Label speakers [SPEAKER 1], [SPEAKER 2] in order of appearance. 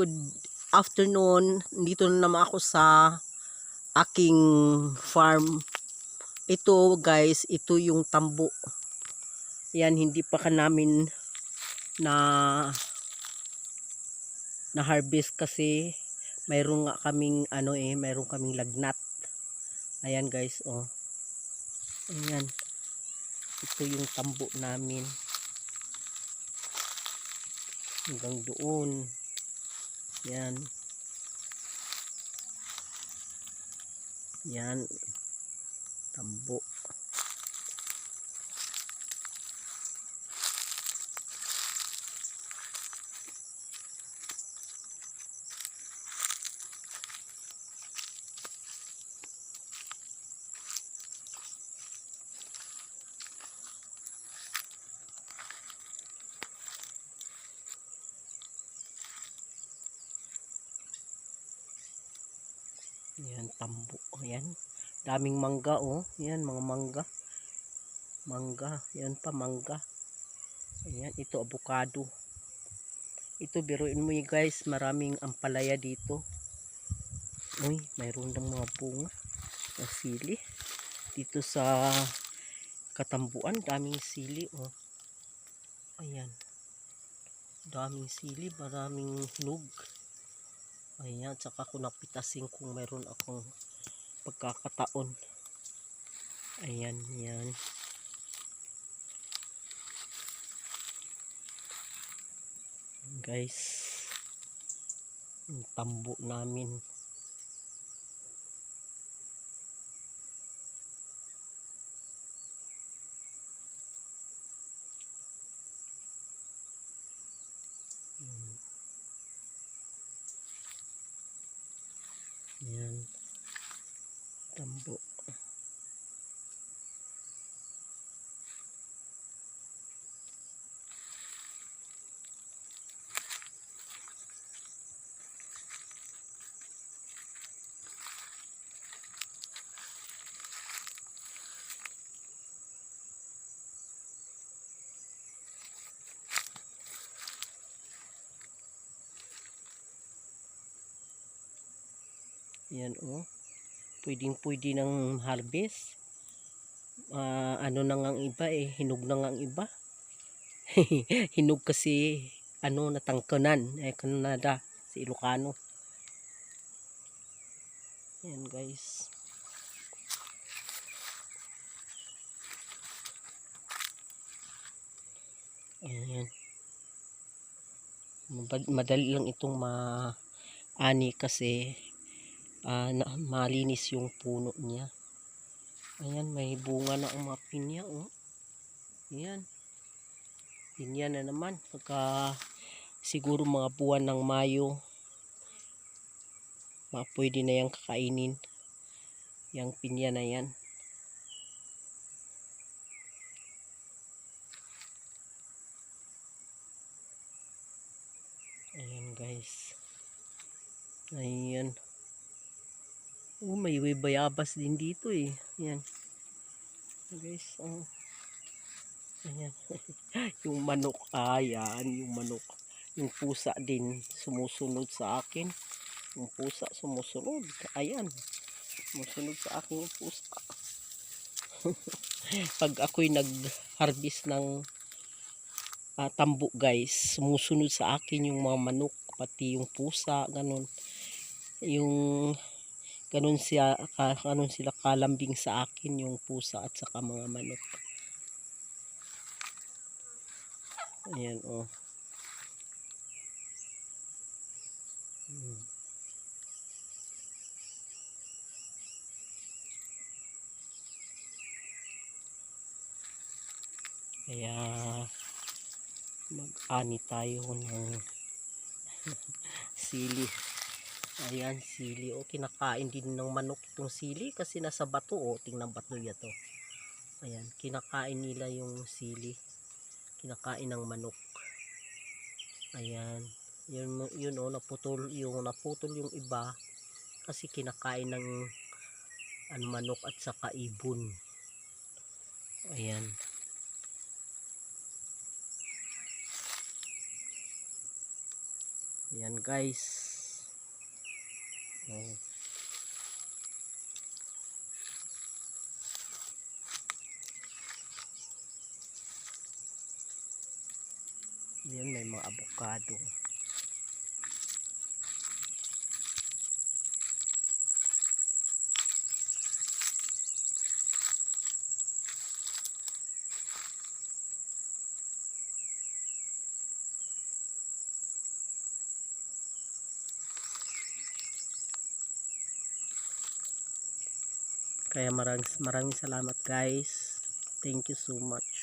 [SPEAKER 1] Good afternoon. Dito na naman ako sa aking farm. Ito guys, ito yung tambo. Yan, hindi pa ka namin na na harvest kasi mayroon nga kaming ano eh, mayroon kaming lagnat. Ayan guys, oh. Ayan. Ito yung tambo namin. Hanggang doon. Yan. Yan. Tambo. Yan, tambo. Ayan. Daming mangga, oh. Yan, mga mangga. Mangga. Yan pa, mangga. Ayan, ito, avocado. Ito, biruin mo guys. Maraming ampalaya dito. Uy, mayroon ng mga bunga. Ng sili. Dito sa katambuan, daming sili, oh. Ayan. Daming sili, maraming nug. Ayan, tsaka ko napitasin kung mayroon akong pagkakataon. Ayan, yan. Guys, tambo namin. Yan. Tambo. Yan oh. Pwedeng pwede ng harvest. Ah, ano na ang iba eh. Hinog na nga ang iba. Hinog kasi ano natangkanan. Eh Canada. Si Ilocano. Yan guys. Ayan. Mad- Madali lang itong ma-ani kasi ah, na, malinis yung puno niya. Ayan, may bunga na mga pinya, oh. Ayan. Pinya na naman. Pagka siguro mga buwan ng Mayo, ma pwede na yung kakainin. Yang pinya na yan. Ayan guys. Ayan. Oh, may bayabas din dito eh. Ayan. Guys, oh. Ayan. yung manok. Ayan, yung manok. Yung pusa din sumusunod sa akin. Yung pusa sumusunod. Ayan. Sumusunod sa akin yung pusa. Pag ako'y nag-harvest ng ah, tambo guys, sumusunod sa akin yung mga manok, pati yung pusa, ganun. Yung ganun siya ka, ganun sila kalambing sa akin yung pusa at saka mga manok. Ayan oh. Hmm. Kaya mag-ani tayo ng sili. Ayan, sili. O, kinakain din ng manok itong sili kasi nasa bato. O, tingnan bato niya to. Ayan, kinakain nila yung sili. Kinakain ng manok. Ayan. Yun, yun o, naputol yung, naputol yung iba kasi kinakain ng ano, manok at saka ibon. Ayan. Ayan guys. Oh. May mga avocado. Kaya maraming, maraming salamat guys. Thank you so much.